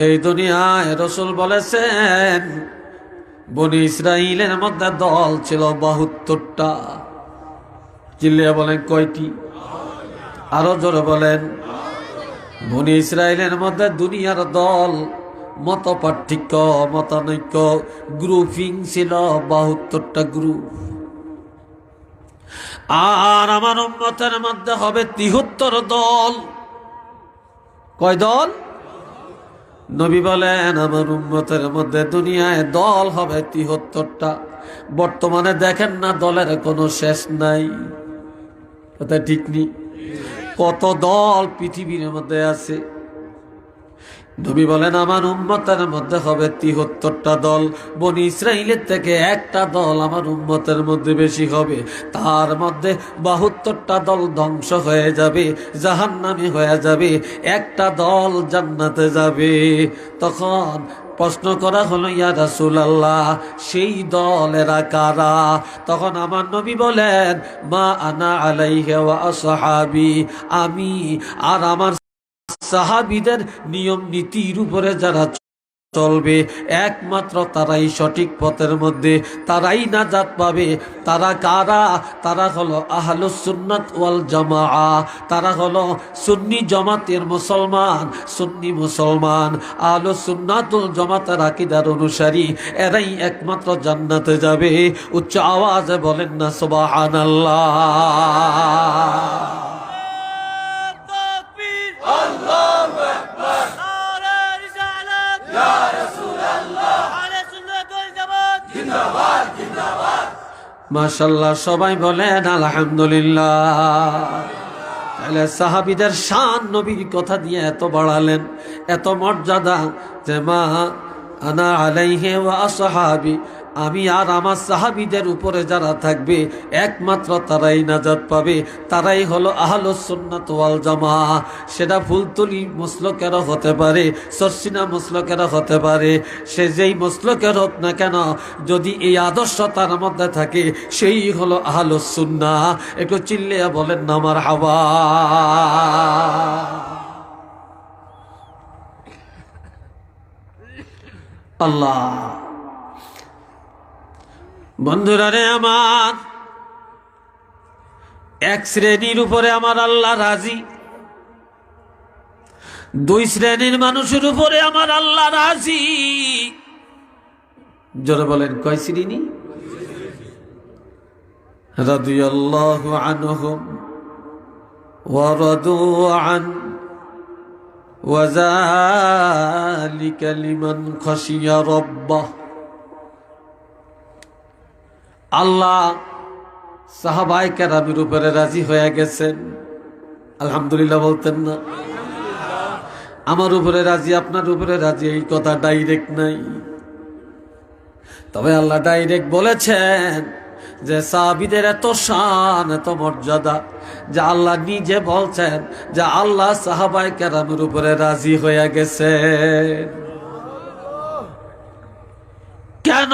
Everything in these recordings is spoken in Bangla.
এই দুনিয়ায় রসুল বলেছেন, বনি ইসরাইলের মধ্যে দল ছিল বাহাত্তরটা। চিল্লিয়া বলেন কয়টি? আরও জোরে বলেন। বনি ইসরায়েলের মধ্যে দুনিয়ার দল মত পার্থক্য মতানৈক্য গ্রুপিং ছিল বাহাত্তরটা গ্রুপ। আর আমার উম্মতের মধ্যে হবে তিহত্তর দল। কয় দল? নবী বলেন, আমার উন্মতের মধ্যে দুনিয়ায় দল হবে তিহত্তরটা। বর্তমানে দেখেন না, দলের কোনো শেষ নাই। কথা ঠিক নেই। কত দল পৃথিবীর মধ্যে আছে। নবী বলেন, আমার উম্মতের মধ্যে হবে তিহত্তরটা দল। বনি ইসরায়েলের থেকে একটা দল আমার উম্মতের মধ্যে বেশি হবে। তার মধ্যে বাহাত্তরটা দল ধ্বংস হয়ে যাবে, জাহান্নামে হয়ে যাবে। একটা দল জান্নাতে যাবে। তখন প্রশ্ন করা হলো, ইয়া রাসুল আল্লাহ সেই দলেরা কারা? তখন আমার নবী বলেন, মা আনা আলাইহে ওয়া আসহাবি, আমি আর আমার সাহাবিদের নিয়ম নীতির উপরে যারা চলবে, একমাত্র তারাই সঠিক পথের মধ্যে, তারাই নাজাত পাবে। তারা কারা? তারা হলো আহল সুন্নাত ওয়াল জামা তারা হলো সুন্নি জমাতের মুসলমান, সুন্নি মুসলমান। আহল সুন্নাতুল জমাতের আকিদার অনুসারী এরাই একমাত্র জান্নাতে যাবে। উচ্চ আওয়াজে বলেন না সোবাহ আল্লাহ মাশাল্লাহ সবাই বলেন, আলহামদুলিল্লাহ। তাহলে সাহাবিদের শান নবীর কথা দিয়ে এত বাড়ালেন, এত মর্যাদা যে মা আনা আলাইহে ওয়া আসহাবি আমি আর আমার সাহাবিদের উপরে যারা থাকবে, একমাত্র তারাই নাজাদ পাবে। তারাই হলো আহলো সুন্নাত ওয়াল জামা সেটা ফুলতুলি মুসলকেরও হতে পারে, সর্সিনা মুসলকেরও হতে পারে। সে যেই মুসলকের হোক না কেন, যদি এই আদর্শ তার মধ্যে থাকে, সেই হলো আহলো সুন্না একটু চিল্লিয়া বলেন না আমার হাওয়া। আল্লাহ। বন্ধুরা রে আমার এক শ্রেণীর উপরে আমার আল্লাহ রাজি দুই শ্রেণীর মানুষের উপরে আমার আল্লাহ রাজি জোরে বলেন কয় শ্রেণী রাদিয়াল্লাহু আনহুম ورضوا عنه وذلك لمن خشي ربه আল্লাহ সাহাবাই কেরামের উপরে রাজি হয়ে গেছেন। আলহামদুলিল্লাহ বলতেন না। আমার উপরে রাজি, আপনার উপরে রাজি, এই কথা ডাইরেক্ট নাই। তবে আল্লাহ ডাইরেক্ট বলেছেন যে সাহাবিদের এত শান, এত মর্যাদা যে আল্লাহ নিজে বলছেন যে আল্লাহ সাহাবাই কেরামের উপরে রাজি হয়ে গেছে কেন?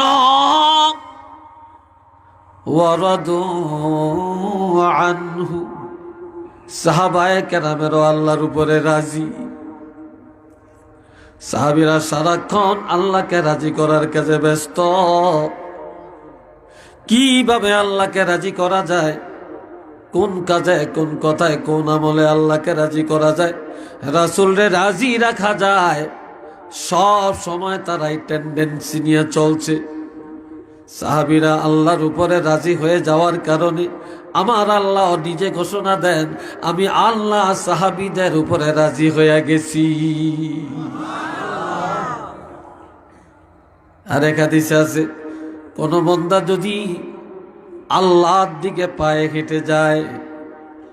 ওয়ারাদু আনহু। সাহাবায়ে কেরামেরও আল্লাহর উপরে রাজি। সাহাবিরা সারাক্ষণ আল্লাহকে রাজি করার কাজে ব্যস্ত। কীভাবে আল্লাহকে রাজি করা যায়? কোন কাজে, কোন কথায়, কোন আমলে আল্লাহকে রাজি করা যায়? রাসুলরে রাজি রাখা যায়। সব সময় তারাই টেন্ডেন্সি নিয়ে চলছে। সাহাবিরা আল্লাহর উপরে রাজি হয়ে যাওয়ার কারণে আমার আল্লাহ নিজে ঘোষণা দেন, আমি আল্লাহ সাহাবিদের উপরে রাজি হয়ে গেছি। আর একাদিসে আছে, কোন বন্দা যদি আল্লাহর দিকে পায়ে হেঁটে যায়,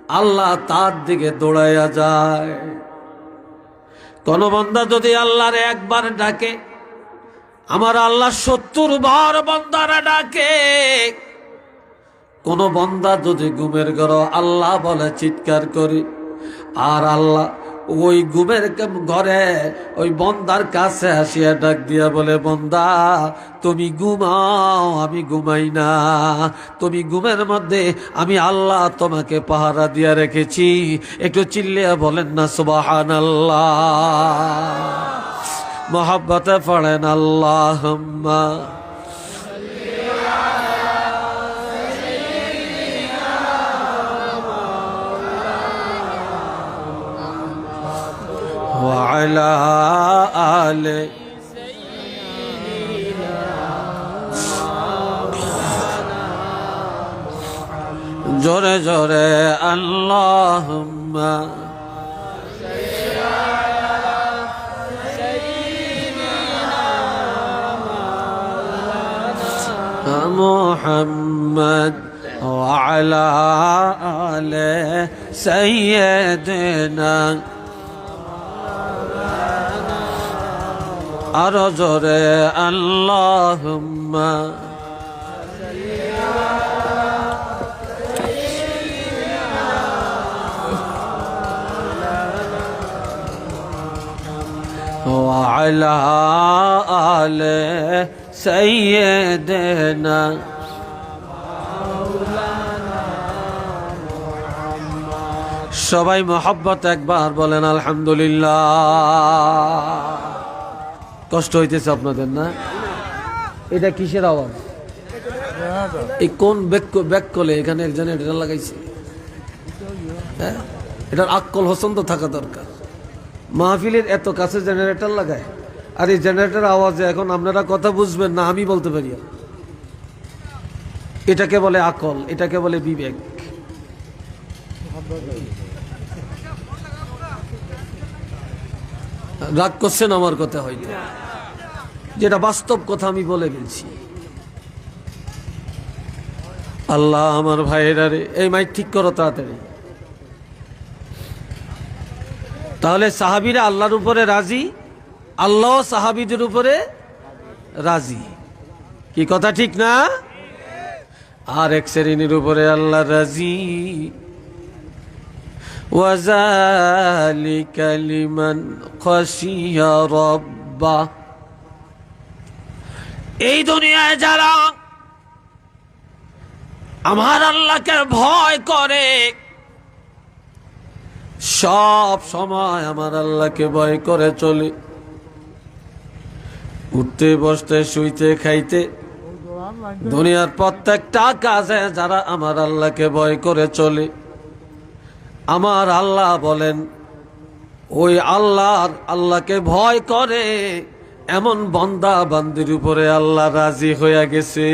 আল্লাহ তার দিকে দৌড়াইয়া যায়। কোন বন্দা যদি আল্লাহর একবার ডাকে আমার আল্লাহ সত্তর বার বন্দারা ডাকে। কোন বন্দা যদি গুমের ঘর আল্লাহ বলে চিৎকার করি, আর আল্লাহ ওই গুমের ঘরে ওই বন্দার কাছে আসিয়া ডাক দিয়া বলে, বন্দা, তুমি ঘুমাও, আমি ঘুমাই না। তুমি ঘুমের মধ্যে আমি আল্লাহ তোমাকে পাহারা দিয়া রেখেছি। একটু চিল্লিয়া বলেন না সুবাহান আল্লাহ মোহাব্বতে পড়েন আল্লাহ وعلى آله জোরে জোরে আল্লাহ محمد وعلى آل سيدنا أرجر اللهم وعلى آل সৈয়দনা সবাই মহব্বত একবার বলেন, আলহামদুলিল্লাহ। কষ্ট হইতেছে আপনাদের, না? এটা কিসের আওয়াজ? এই কোন ব্যাক কলে এখানে একজন এটা লাগাইছে? হ্যাঁ? এটার আক্কল হোসন তো থাকা দরকার। মাহফিলের এত কাছে জেনারেটার লাগায়। আর এই জেনারেটর আওয়াজে এখন আপনারা কথা বুঝবেন না, আমি বলতে পারি এটাকে বলে আকল, এটাকে বলে বিবেক। রাগ করছেন আমার কথা হয়তো। যেটা বাস্তব কথা আমি বলে ফেলছি। আল্লাহ আমার ভাইয়েরা রে, এই মাইক ঠিক করো তাড়াতাড়ি। তাহলে সাহাবিরা আল্লাহর উপরে রাজি? আল্লাহ সাহাবিদের উপরে রাজি কি কথা ঠিক না আর এক শ্রেণীর উপরে আল্লাহ রাজি وذلك لمن خشي ربه এই দুনিয়ায় যারা আমার আল্লাহকে ভয় করে সব সময় আমার আল্লাহকে ভয় করে চলে উঠতে, বসতে, শুইতে, খাইতে। দুনিয়ার প্রত্যেকটা কাজে যারা আমার আল্লাহকে ভয় করে চলে। আমার আল্লাহ বলেন, ওই আল্লাহর আল্লাহকে ভয় করে এমন বন্দা বান্দির উপরে আল্লাহ রাজি হয়ে গেছে।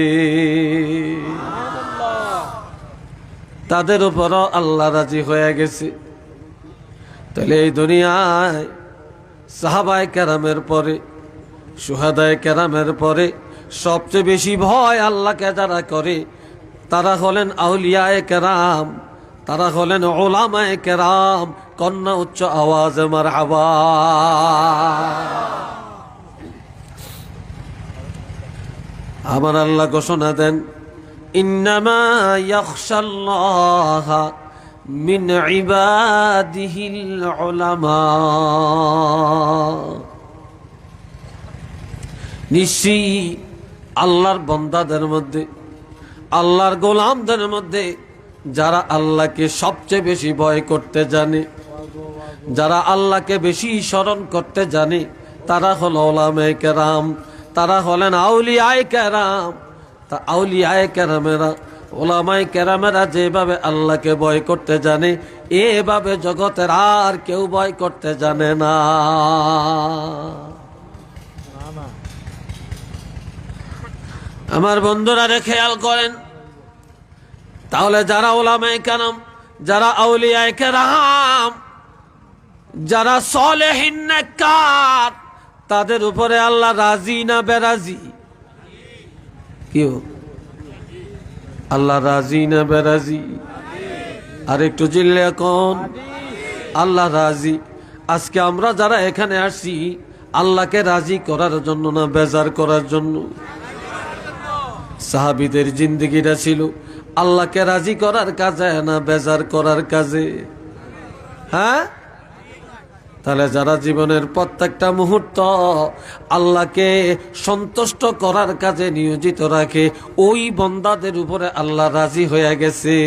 তাদের উপরও আল্লাহ রাজি হয়ে গেছে। তাহলে এই দুনিয়ায় সাহাবায় কেরামের পরে সুহাদায় কেরামের পরে সবচেয়ে বেশি ভয় আল্লাহকে যারা করে, তারা হলেন আউলিয়ায় কেরাম, তারা হলেন ওলামায় কেরাম, কন্যা উচ্চ আওয়াজ মার আমার আল্লাহ ঘোষণা দেন, ইন্নামা ইয়াখশাল্লাহ উলামা। নিশ্চয়ই আল্লাহর বন্দাদের মধ্যে, আল্লাহর গোলামদের মধ্যে যারা আল্লাহকে সবচেয়ে বেশি ভয় করতে জানে, যারা আল্লাহকে বেশি স্মরণ করতে জানে, তারা হল ওলামে কেরাম, তারা হলেন আউলি আয় কেরাম। তা আউলি আয় কেরামেরা, ওলামায় কেরামেরা যেভাবে আল্লাহকে ভয় করতে জানে, এভাবে জগতের আর কেউ ভয় করতে জানে না। আমার বন্ধুরা খেয়াল করেন। তাহলে যারা ওলামায় কেরাম, যারা আউলিয়ায় কেরাম, যারা সলেহীন নেককার, তাদের উপরে আল্লাহ রাজি না বেরাজি? কেউ আল্লাহ রাজি না বেরাজি? আর একটু জিল্লে এখন। আল্লাহ রাজি। আজকে আমরা যারা এখানে আসছি, আল্লাহকে রাজি করার জন্য না বেজার করার জন্য? সাহাবিদের জিন্দগিটা ছিল আল্লাহকে রাজি করার কাজে না বেজার করার কাজে। হ্যাঁ? তাহলে যারা জীবনের প্রত্যেকটা মুহূর্ত আল্লাহকে সন্তুষ্ট করার কাজে নিয়োজিত রাখে, ওই বন্দাদের উপরে আল্লাহ রাজি হয়ে গেছে।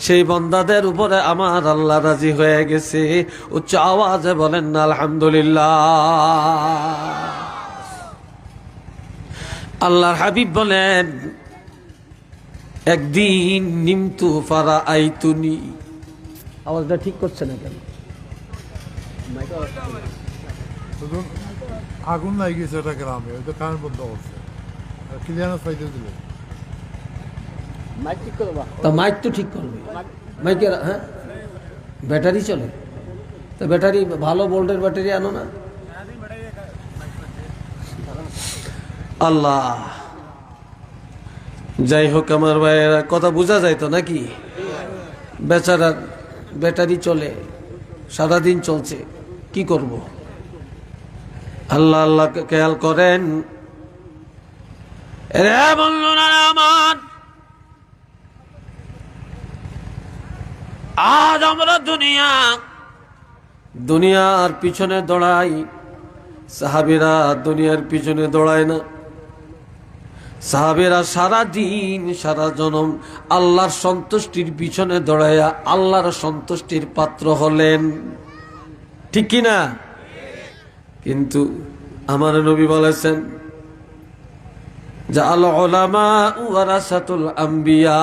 সেই বন্দাদের উপরে আমার আল্লাহ রাজি হয়ে গেছে। উচ্চ আওয়াজে বলেন, আলহামদুলিল্লাহ। আল্লাহর হাবিব বলেন একদিন নিমতু ফারা আইতুনি। আওয়াজটা ঠিক করছে না কেন? আগুন নাই গেছে ওটা গ্রামে ওই তো কারেন্ট বন্ধ করছে। ক্লিয়ারেন্স পাইতে দিল। তা মাইক তো ঠিক করবে। মাইকের হ্যাঁ? ব্যাটারি চলে। তো ব্যাটারি ভালো বোল্টের ব্যাটারি আনো না? আল্লাহ। যাই হোক, আমার ভাইয়েরা, কথা বোঝা যায় তো নাকি? বেচারার ব্যাটারি চলে, সারাদিন চলছে, কি করব? আল্লাহ আল্লাহ খেয়াল করেন? আজ আমরা দুনিয়া, দুনিয়ার পিছনে দৌড়াই। সাহাবিরা দুনিয়ার পিছনে দৌড়ায় না। সাহাবেরা সারা দিন, সারা জনম আল্লাহর সন্তুষ্টির পিছনে দৌড়াইয়া আল্লাহর সন্তুষ্টির পাত্র হলেন। ঠিক কি না? কিন্তু আমার নবী বলেছেন যে আল ওলামা ওয়ারাসাতুল আম্বিয়া।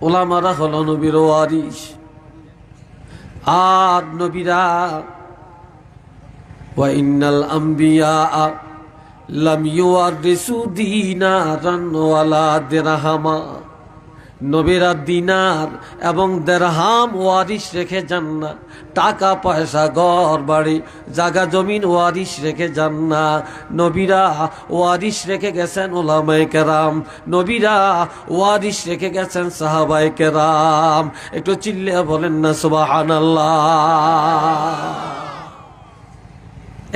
ওলামারা হল নবীর ওয়ারিস আর নবীরা, ওয়া ইন্নাল আম্বিয়া নবীরা দিনার এবং দেরহাম ওয়ারিস রেখে যান না টাকা, পয়সা, ঘর, বাড়ি জাগা জমিন ওয়ারিস রেখে যান না নবীরা ওয়ারিস রেখে গেছেন ওলামাই কেরাম। নবীরা ওয়ারিস রেখে গেছেন সাহাবাই কেরাম। একটু চিল্লে বলেন না সুবাহান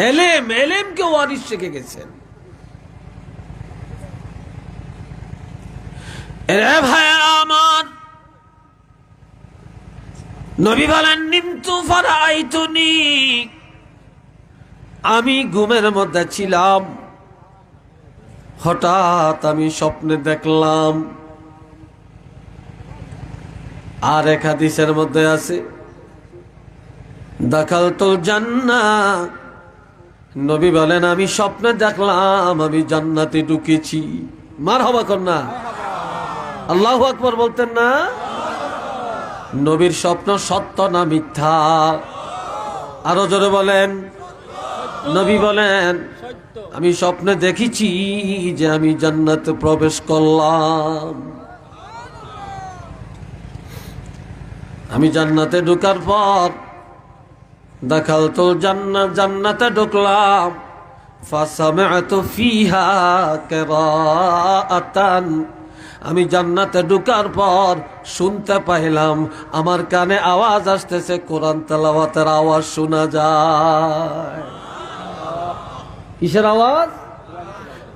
এলেম এলেম এলেমকে ওয়ারিস রেখে গেছেন। আমার নবী বলেন, নিমতু ফারাইতুনি। আমি ঘুমের মধ্যে ছিলাম। হঠাৎ আমি স্বপ্নে দেখলাম আর এক হাদিসের মধ্যে আছে দেখাল তো জান্না নবী বলেন, আমি স্বপ্নে দেখলাম, আমি জান্নাতে ঢুকেছি। মার হবা কন্যা। আল্লাহ আকবর বলতেন না? নবীর স্বপ্ন সত্য না মিথ্যা? আরও জোরে বলেন। নবী বলেন, আমি স্বপ্নে দেখেছি যে আমি জান্নাতে প্রবেশ করলাম। আমি জান্নাতে ঢুকার পর দেখাল তো জান্নাত জান্নাতে ঢুকলাম ফাসামিআতু ফিহা কিরাআতান আমি জান্নাতে ঢুকার পর শুনতে পাইলাম, আমার কানে আওয়াজ আসতেছে, কোরআন তেলাওয়াতের আওয়াজ শোনা যায়। কিসের আওয়াজ?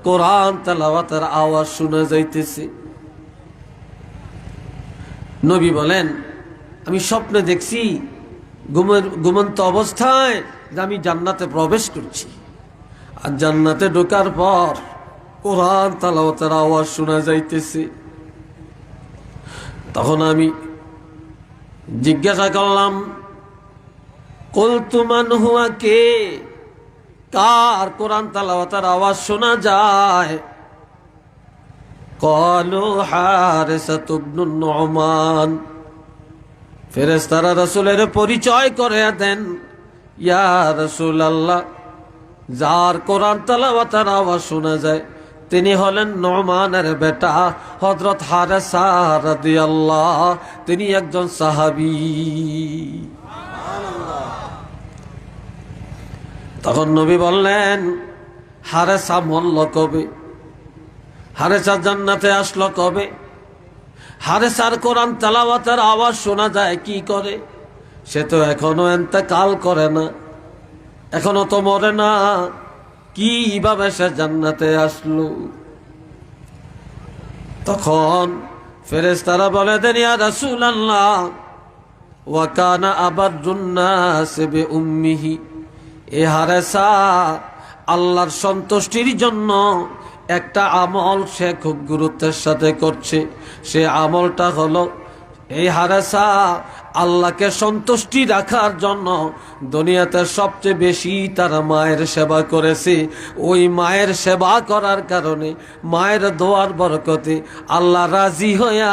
কোরআন তেলাওয়াতের আওয়াজ শোনা যাইতেছে। নবী বলেন, আমি স্বপ্নে দেখছি ঘুমন্ত অবস্থায় যে আমি জান্নাতে প্রবেশ করছি। আর জান্নাতে ঢোকার পর কোরআন, তালাওয়াতের আওয়াজ শোনা যাইতেছে। তখন আমি জিজ্ঞাসা করলাম কলতুমান হুয়া কে? কার কোরআন, তালাওয়াতের আওয়াজ শোনা যায়? কলো হারেসাত ইবনুন নুমান। ফেরেশতারা রাসূলের পরিচয় করে দেন। ইয়া রাসূলুল্লাহ, যার কোরআন তালাওয়াতের আওয়াজ শোনা যায়, তিনি হলেন নমানের বেটা হজরত হারেসা রাদিয়াল্লাহ, তিনি একজন সাহাবী। তখন নবী বললেন, হারেসা মল্ল কবে? হারেসা জান্নাতে আসলো কবে? হারেসার কোরআন তালাওয়াতের আওয়াজ শোনা যায়, কি করে? সে তো এখনও এতেকাল করে না, এখনও তো মরে না। কীভাবে সে জান্নাতে আসলো? তখন ফেরেস তারা বলে, দেন ইয়া আল্লাহ ওয়াকানা আবাদুন্নাসে উম্মিহি। এ হারেসা আল্লাহর সন্তুষ্টির জন্য একটা আমল সে খুব গুরুত্বের সাথে করছে। সে আমলটা হলো এই হারেসা আল্লাহকে সন্তুষ্টি রাখার জন্য দুনিয়াতে সবচেয়ে বেশি তারা মায়ের সেবা করেছে। ওই মায়ের সেবা করার কারণে মায়ের দোয়ার বরকতে আল্লাহ রাজি হইয়া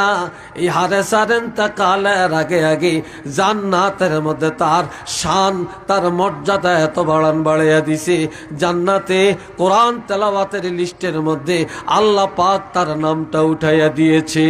এই হারেসারেন তা কালের আগে আগে জান্নাতের মধ্যে তার শান, তার মর্যাদা এত বাড়ান বাড়াইয়া দিছে। জান্নাতে কোরআন তেলাওয়াতের লিস্টের মধ্যে আল্লাহ পাক তার নামটা উঠাইয়া দিয়েছে।